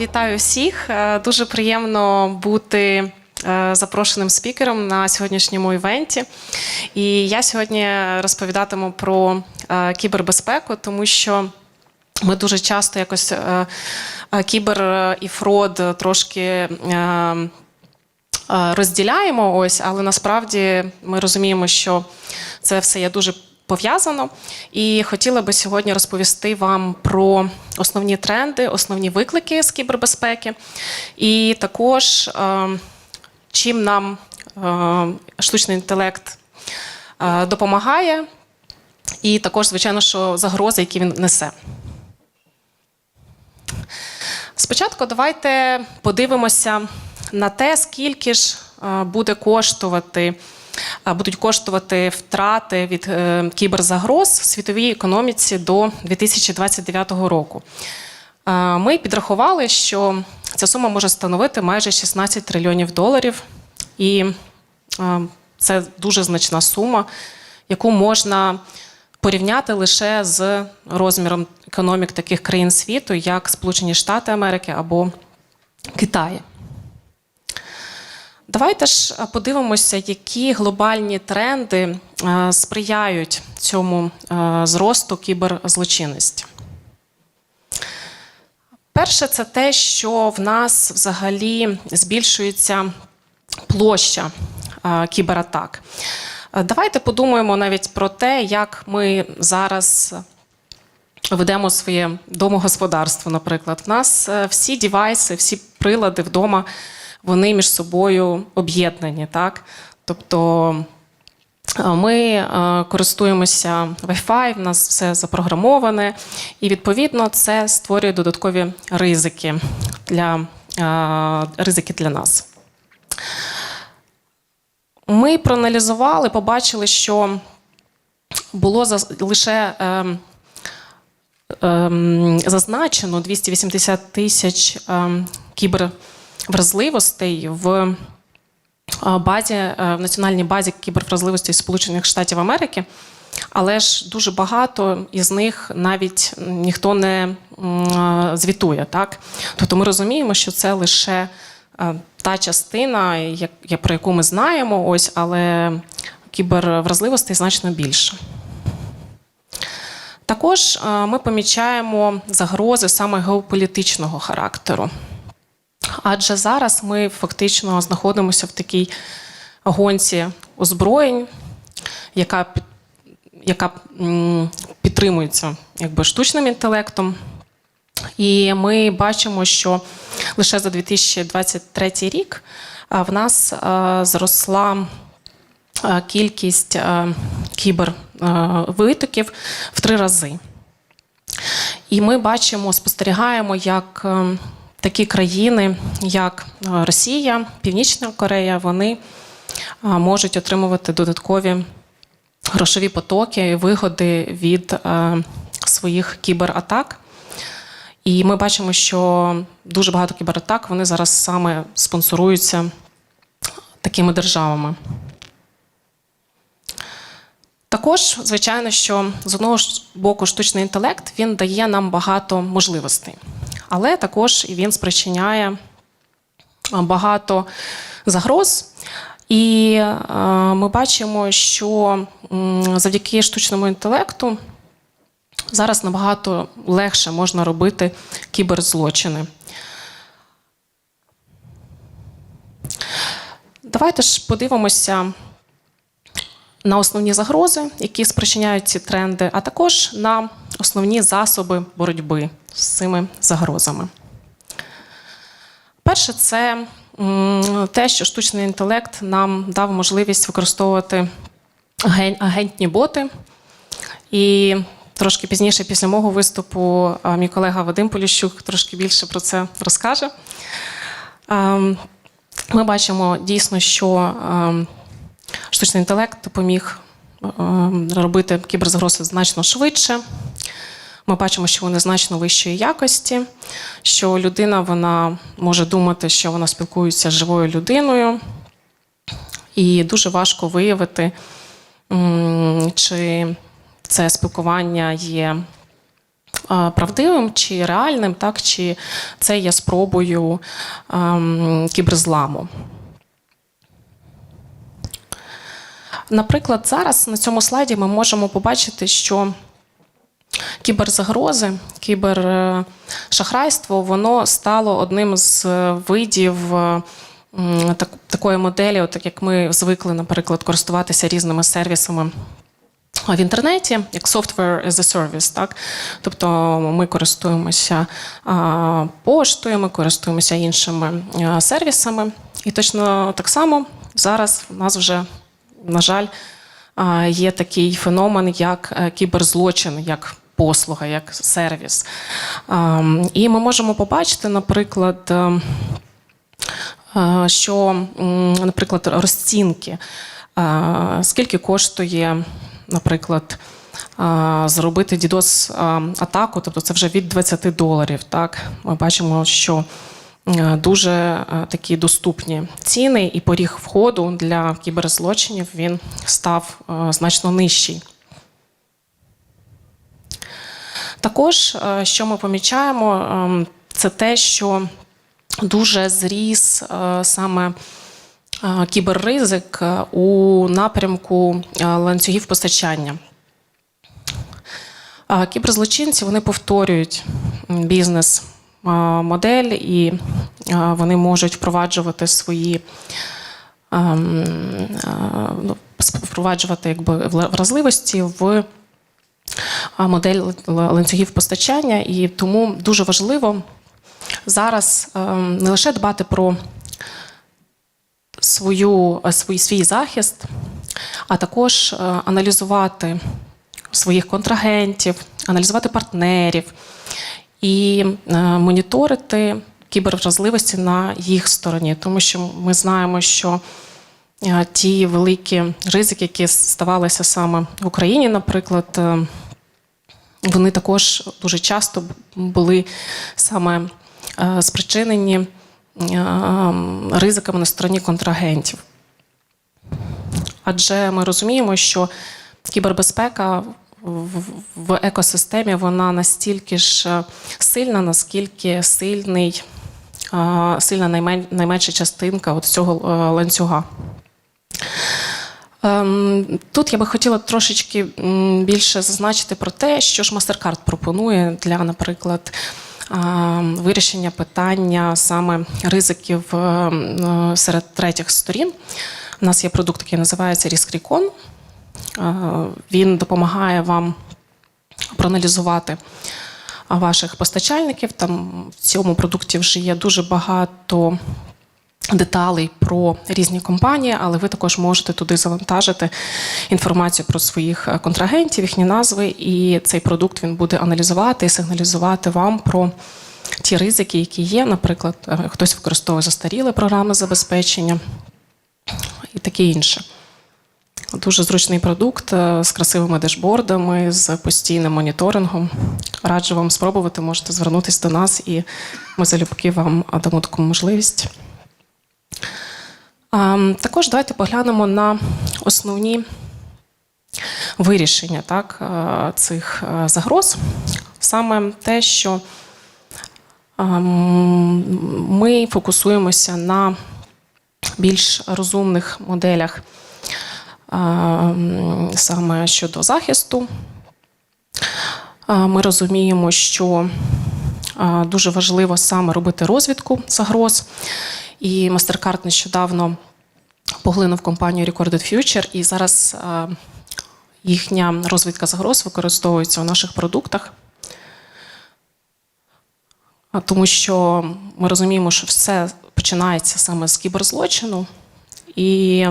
Вітаю всіх. Е, Дуже приємно бути е, запрошеним спікером на сьогоднішньому івенті. І я сьогодні розповідатиму про е, кібербезпеку, тому що ми дуже часто якось кібер і фрод трошки. розділяємо ось, але насправді ми розуміємо, що це все є дуже пов'язано. І хотіла би сьогодні розповісти вам про основні тренди, основні виклики з кібербезпеки, і також е, чим нам е, штучний інтелект е, допомагає, і також, звичайно, що загрози, які він несе. Спочатку давайте подивимося на те, скільки ж буде коштувати, будуть коштувати втрати від е, кіберзагроз в світовій економіці до 2029 року. Е, Ми підрахували, що ця сума може становити майже 16 трильйонів доларів, і е, це дуже значна сума, яку можна порівняти лише з розміром економік таких країн світу, як Сполучені Штати Америки або Китай. Давайте ж е, подивимося, які глобальні тренди е, сприяють цьому е, зросту кіберзлочинності. Перше, це те, що в нас взагалі збільшується площа кібератак. Давайте подумаємо навіть про те, як ми зараз ведемо своє домогосподарство, наприклад. У нас всі девайси, всі прилади вдома, вони між собою об'єднані. Так? Тобто е, ми е, користуємося Wi-Fi, в нас все запрограмоване, і відповідно це створює додаткові ризики для, е, ризики для нас. Ми проаналізували, побачили, що було заз- лише ем, ем, зазначено 280 тисяч ем, кібервразливостей в е, базі, е, в національній базі кібервразливостей Сполучених Штатів Америки. Але ж дуже багато із них навіть ніхто не е, звітує. Так? Тобто ми розуміємо, що це лише та частина, як- про яку ми знаємо, ось, але кібервразливостей значно більше. Також ми помічаємо загрози саме геополітичного характеру. Адже зараз ми фактично знаходимося в такій гонці озброєнь, яка, яка підтримується якби, штучним інтелектом. І ми бачимо, що лише за 2023 рік в нас зросла кількість кібервитоків в три рази. І ми бачимо, спостерігаємо, як е, такі країни, як е, Росія, Північна Корея, вони е, можуть отримувати додаткові грошові потоки і вигоди від е, своїх кібератак. І ми бачимо, що дуже багато кібератак вони зараз саме спонсоруються такими державами. Також, звичайно, що з одного боку штучний інтелект він дає нам багато можливостей, але також він спричиняє багато загроз. І е, ми бачимо, що завдяки штучному інтелекту зараз набагато легше можна робити кіберзлочини. Давайте ж подивимося на основні загрози, які спричиняють ці тренди, а також на основні засоби боротьби з цими загрозами. Перше, це те, що штучний інтелект нам дав можливість використовувати агентні боти. І трошки пізніше, після мого виступу, мій колега Вадим Поліщук трошки більше про це розкаже. Ем, Ми бачимо дійсно, що ем, штучний інтелект допоміг робити кіберзагрози значно швидше. Ми бачимо, що вони значно вищої якості, що людина вона може думати, що вона спілкується з живою людиною, і дуже важко виявити, чи це спілкування є е, правдивим чи реальним, так, чи це є спробою ем, кіберзламу. Наприклад, зараз на цьому слайді ми можемо побачити, що кіберзагрози, кібершахрайство, воно стало одним з видів е, так- такої моделі, так як ми звикли, наприклад, користуватися різними сервісами. В інтернеті як software as a service, так тобто ми користуємося а, поштою, ми користуємося іншими а, сервісами, і точно так само зараз в нас вже, на жаль, є такий феномен, як е, кіберзлочин, як послуга, як сервіс. І ми можемо побачити, наприклад. е, е, що, наприклад, розцінки, скільки коштує, наприклад, зробити DDoS атаку, тобто це вже від 20 доларів. Так? Ми бачимо, що дуже е, такі доступні ціни, і поріг входу для кіберзлочинів він став е, значно нижчий. Також, е, що ми помічаємо, ем, це те, що дуже зріс е, саме е, кіберризик е, у напрямку е, ланцюгів постачання. Кіберзлочинці вони повторюють бізнес е, модель і е, вони можуть впроваджувати свої ем, е, ну, впроваджувати якби вразливості в модель ланцюгів постачання, і тому дуже важливо зараз ем, не лише дбати про свою, е, свій, свій захист, а також е, аналізувати своїх контрагентів, аналізувати партнерів і е, моніторити кібервразливості на їх стороні, тому що ми знаємо, що е, ті великі ризики, які ставалися саме в Україні, наприклад, е, вони також дуже часто були саме спричинені ризиками на стороні контрагентів. Адже ми розуміємо, що кібербезпека в- екосистемі вона настільки ж е, сильна, наскільки сильний, е, сильна найменша частинка от цього е, ланцюга. Ем, Тут я би хотіла трошечки більше зазначити про те, що ж MasterCard пропонує для, наприклад, вирішення питання саме ризиків ем, серед третіх сторін. У нас є продукт, який називається Risk Recon. Е, Він допомагає вам проаналізувати ваших постачальників. Там в цьому продукті вже є дуже багато деталей про різні компанії, але ви також можете туди завантажити інформацію про своїх е, контрагентів, їхні назви, і цей продукт він буде аналізувати і сигналізувати вам про ті ризики, які є. Наприклад, е, хтось використовує застаріле програми забезпечення і таке інше. Дуже зручний продукт е, з красивими дешбордами, з постійним моніторингом. Раджу вам спробувати, можете звернутися до нас, і ми залюбки вам дамо таку можливість. Також давайте поглянемо на основні вирішення так, е, цих е, загроз. Саме те, що ми фокусуємося на більш розумних моделях саме щодо захисту. Ми розуміємо, що дуже важливо саме робити розвідку загроз. І MasterCard нещодавно поглинув компанію Recorded Future, і зараз їхня розвідка загроз використовується у наших продуктах. Тому що ми розуміємо, що все починається саме з кіберзлочину, і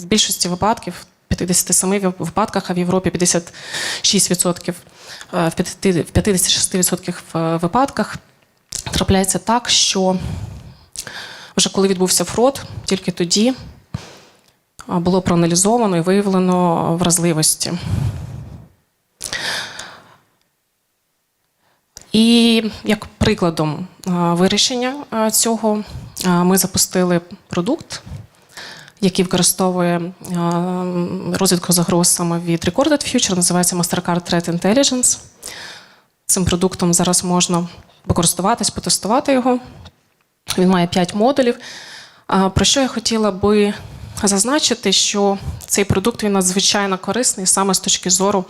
в більшості випадків, в 57 випадках, а в Європі 56%, е, в 50 56% випадках трапляється так, що вже коли відбувся фрод, тільки тоді було проаналізовано і виявлено вразливості. І як прикладом вирішення цього ми запустили продукт, який використовує розвідку загроз саме від Recorded Future, називається MasterCard Threat Intelligence. Цим продуктом зараз можна покористуватись, потестувати його. Він має 5 модулів. Про що я хотіла би зазначити, що цей продукт він надзвичайно корисний саме з точки зору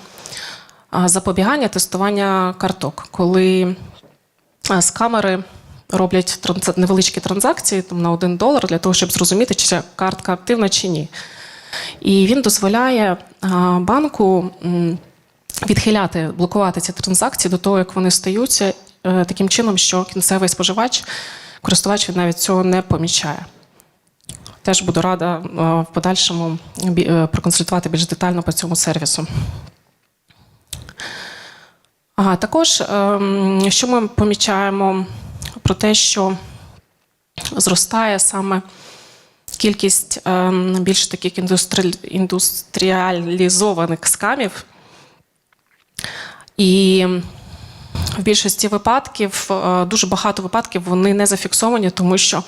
запобігання тестування карток, коли з камери роблять невеличкі транзакції там, на 1 долар для того, щоб зрозуміти, чи ця картка активна чи ні. І він дозволяє банку відхиляти, блокувати ці транзакції до того, як вони стаються, е, таким чином, що кінцевий споживач, користувач він навіть цього не помічає. Теж буду рада е, в подальшому е, проконсультувати більш детально по цьому сервісу. Ага, також, ем, що ми помічаємо про те, що зростає саме кількість ем, більш таких індустрі... індустріалізованих скамів. І в більшості випадків, е, дуже багато випадків, вони не зафіксовані, тому що,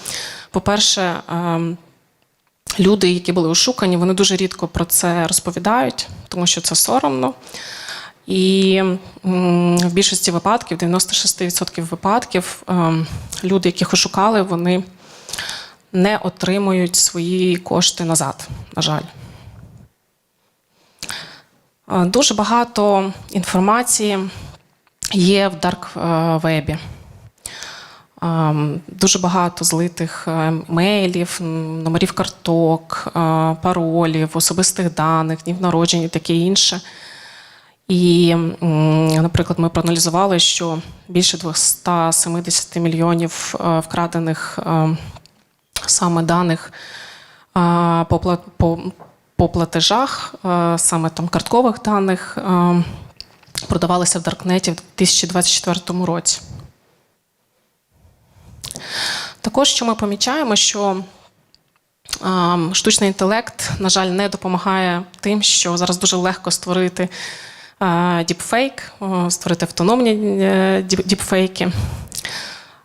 по-перше, ем, люди, які були ошукані, вони дуже рідко про це розповідають, тому що це соромно. І в більшості випадків, 96% випадків, ем, люди, яких ошукали, вони не отримують свої кошти назад, на жаль. Е, Дуже багато інформації є в дарк-вебі. Ем, Дуже багато злитих е, мейлів, номерів карток, е, паролів, особистих даних, днів народження і таке інше. І, наприклад, ми проаналізували, що більше 270 мільйонів е, вкрадених е, саме даних е, по, платежах, саме там карткових даних, продавалися в Даркнеті в 2024 році. Також, що ми помічаємо, що штучний інтелект, на жаль, не допомагає тим, що зараз дуже легко створити діпфейк, створити автономні е, діпфейки.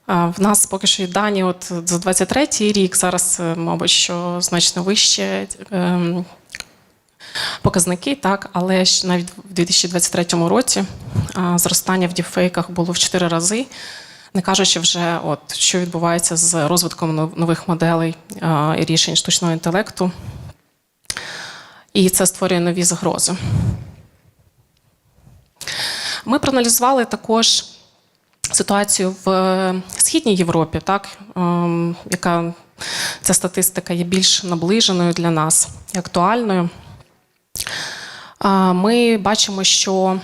В нас поки що дані от за 23-й рік, зараз, е, мабуть, що значно вище ем, показники, так, але навіть в 2023 році зростання в діпфейках було в 4 рази. Не кажучи вже, от що відбувається з розвитком нових моделей і рішень штучного інтелекту, і це створює нові загрози. Ми проаналізували також ситуацію в е, Східній Європі, так, ем, яка ця статистика є більш наближеною для нас і актуальною. Ми бачимо, що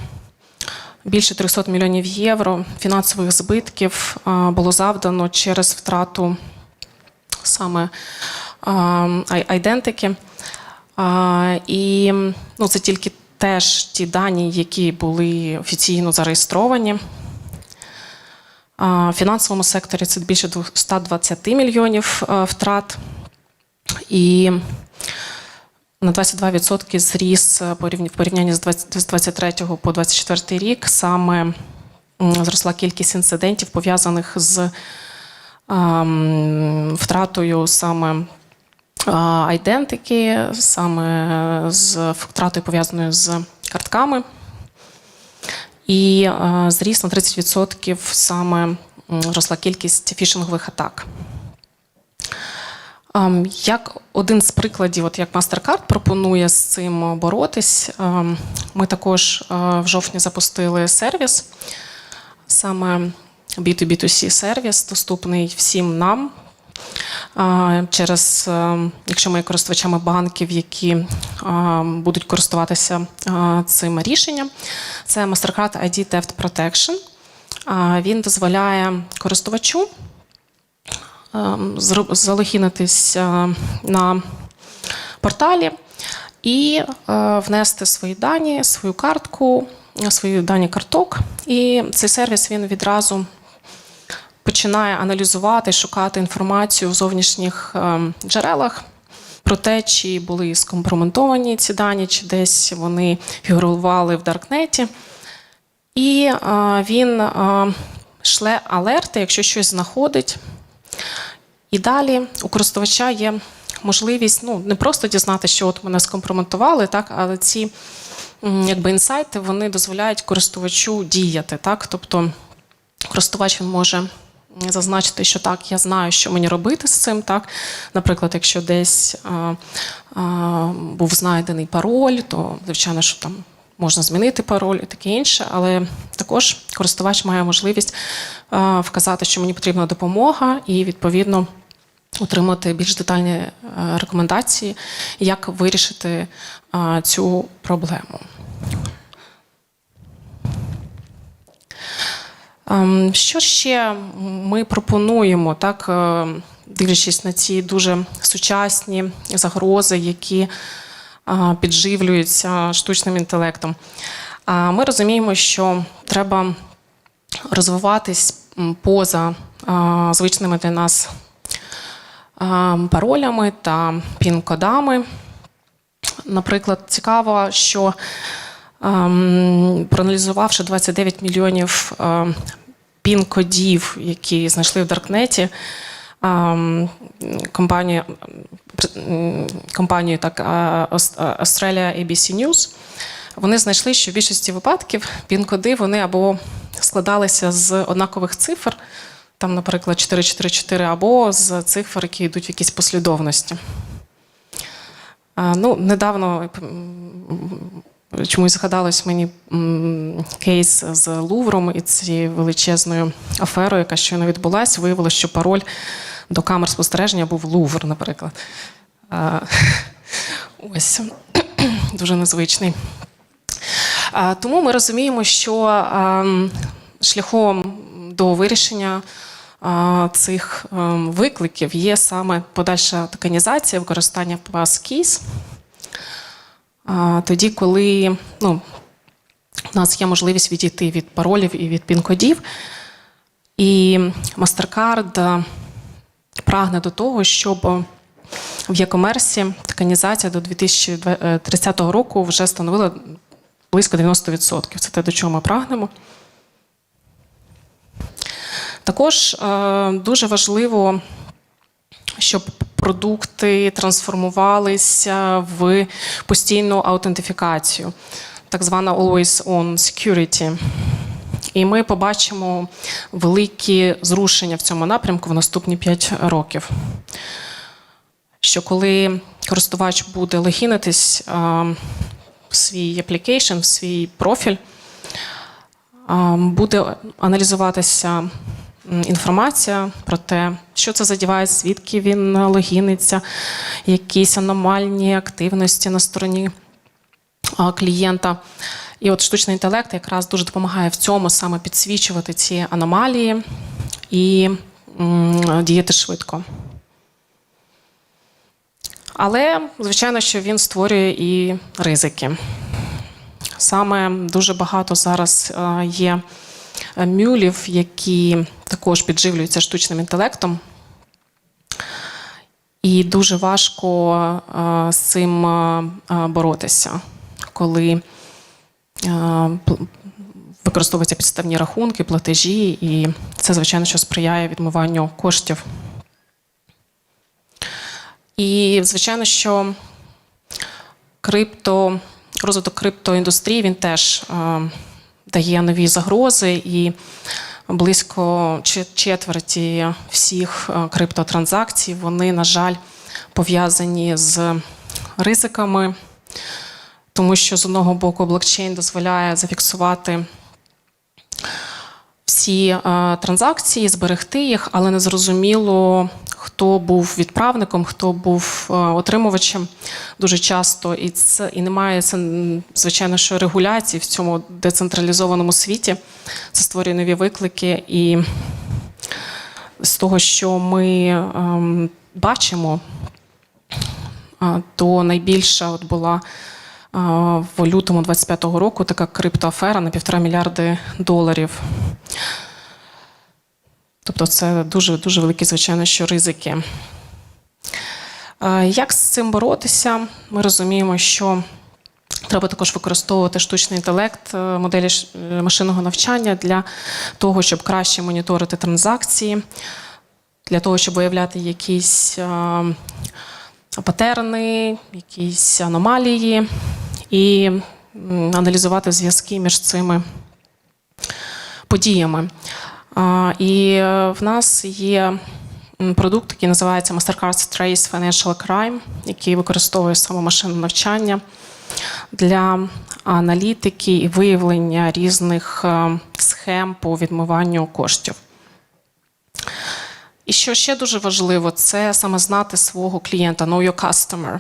більше 300 мільйонів євро фінансових збитків було завдано через втрату саме айдентики. І ну, це тільки теж ті дані, які були офіційно зареєстровані. В фінансовому секторі це більше 120 мільйонів е, втрат. І на 22% зріс е, в порівнянні з 23 по 24 рік саме зросла кількість інцидентів, пов'язаних з втратою саме айдентики, саме з втратою пов'язаною з картками. І зріс на 30% саме зросла кількість фішингових атак. Як один з прикладів, от як MasterCard пропонує з цим боротись, ми також в жовтні запустили сервіс, саме B2B2C сервіс, доступний всім нам. Через, е, якщо ми є користувачами банків, які е, будуть користуватися е, цим рішенням, це MasterCard ID Theft Protection. Він дозволяє користувачу залогінитись на порталі і внести свої дані, свою картку, свої дані карток. І цей сервіс він відразу починає аналізувати, шукати інформацію в зовнішніх ем, джерелах. Про те, чи були скомпрометовані ці дані, чи десь вони фігурували в Даркнеті. І е, він е, шле алерти, якщо щось знаходить. І далі у користувача є можливість ну, не просто дізнати, що от мене скомпрометували, так, але ці якби інсайти вони дозволяють користувачу діяти. Так? Тобто користувач він може зазначити, що так, я знаю, що мені робити з цим. Так? Наприклад, якщо десь а, а, був знайдений пароль, то звичайно, що там можна змінити пароль і таке інше, але також користувач має можливість вказати, що мені потрібна допомога, і відповідно. Отримати більш детальні е, рекомендації, як вирішити цю проблему. Що ще ми пропонуємо, так, е, дивлячись на ці дуже сучасні загрози, які е, підживлюються штучним інтелектом? Ми розуміємо, що треба розвиватись поза е, звичними для нас паролями та пін-кодами. Наприклад, цікаво, що ем, проаналізувавши 29 мільйонів ем, пін-кодів, які знайшли в Даркнеті, компанія, компанію так, Australia ABC News, вони знайшли, що в більшості випадків пін-коди вони або складалися з однакових цифр, там, наприклад, 444, або з цифр, які йдуть в якійсь послідовності. Ну, недавно чомусь згадалось мені кейс з Лувром і цією величезною аферою, яка щойно відбулася. Виявилося, що пароль до камер спостереження був Лувр, наприклад. Ось дуже незвичний. Тому ми розуміємо, що ем, шляхом до вирішення цих ем, викликів є саме подальша токенізація, використання passkey. Тоді, коли ну, у нас є можливість відійти від паролів і від пін-кодів, і MasterCard е, прагне до того, щоб в e-commerce токенізація до 2030 року вже становила близько 90%. Це те, до чого ми прагнемо. Також е, дуже важливо, щоб продукти трансформувалися в постійну аутентифікацію, так звана Always On Security. І ми побачимо великі зрушення в цьому напрямку в наступні 5 років. Що коли користувач буде логінитись в свій application, в свій профіль, буде аналізуватися інформація про те, що це за девайс, звідки він логіниться, якісь аномальні активності на стороні клієнта. І от штучний інтелект якраз дуже допомагає в цьому саме підсвічувати ці аномалії і діяти швидко. Але, звичайно, що він створює і ризики. Саме дуже багато зараз е, є мюлів, які також підживлюються штучним інтелектом. І дуже важко е, з цим е, е, боротися, коли е, використовуються підставні рахунки, платежі, і це, звичайно, що сприяє відмиванню коштів. І, звичайно, що крипто, розвиток криптоіндустрії він теж е, дає нові загрози, і близько четверті всіх е, криптотранзакцій вони, на жаль, пов'язані з ризиками, тому що з одного боку блокчейн дозволяє зафіксувати всі е, транзакції, зберегти їх, але не зрозуміло, хто був відправником, хто був е, отримувачем дуже часто. І це і немає це, звичайно, що регуляції в цьому децентралізованому світі. Це створює нові виклики. І з того, що ми ем, бачимо, то найбільша от була в лютому 25-го року така криптоафера на півтора мільярди доларів. Тобто це дуже дуже великі, звичайно, що ризики. Як з цим боротися? Ми розуміємо, що треба також використовувати штучний інтелект, е, моделі е, машинного навчання для того, щоб краще моніторити транзакції, для того, щоб виявляти якісь патерни, якісь аномалії. І аналізувати зв'язки між цими подіями. І е, в нас є продукт, який називається Mastercard Trace Financial Crime, який використовує саме машинне навчання для аналітики і виявлення різних е, схем по відмиванню коштів. І що ще дуже важливо, це саме знати свого клієнта, know your customer.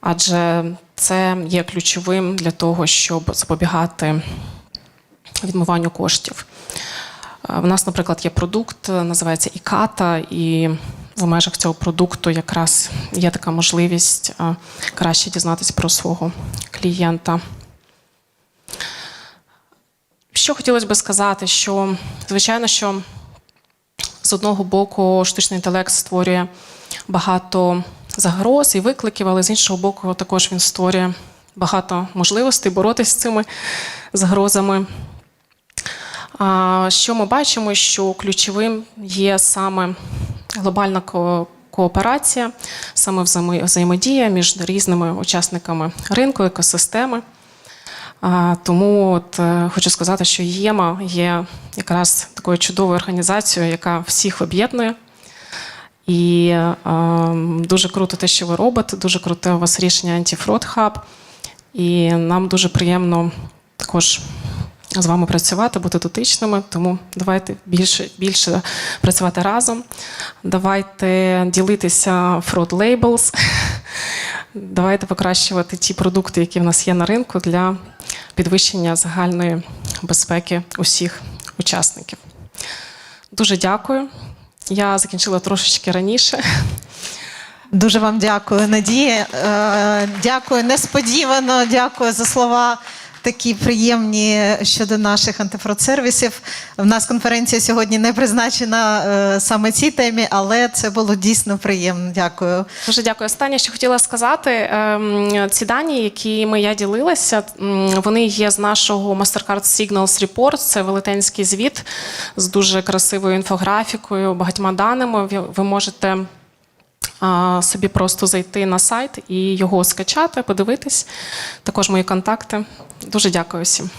Адже це є ключовим для того, щоб запобігати відмиванню коштів. Е, В нас, наприклад, є продукт, називається Іката, і в межах цього продукту якраз є така можливість е, краще дізнатися про свого клієнта. Що хотілося би сказати, що звичайно, що з одного боку штучний інтелект створює багато загроз і викликів, але з іншого боку, також він створює багато можливостей боротися з цими загрозами. А, Що ми бачимо, що ключовим є саме глобальна ко- кооперація, саме взаємо- взаємодія між різними учасниками ринку, екосистеми. Тому от, е, хочу сказати, що ЄМА є якраз такою чудовою організацією, яка всіх об'єднує. І е, дуже круто те, що ви робите, дуже круте у вас рішення Антифрод Хаб. І нам дуже приємно також з вами працювати, бути дотичними. Тому давайте більше, більше працювати разом. Давайте ділитися fraud labels. Давайте покращувати ті продукти, які в нас є на ринку для підвищення загальної безпеки усіх учасників. Дуже дякую. Я закінчила трошечки раніше. Дуже вам дякую, Надія. Е, Дякую несподівано. Дякую за слова такі приємні щодо наших антифрод-сервісів. У нас конференція сьогодні не призначена е, саме цій темі, але це було дійсно приємно. Дякую. Дуже дякую. Останнє, що хотіла сказати, ем, ці дані, якими я ділилася, вони є з нашого Mastercard Signals Report. Це велетенський звіт з дуже красивою інфографікою, багатьма даними. Ви- можете собі просто зайти на сайт і його скачати, подивитись. Також мої контакти. Дуже дякую всім.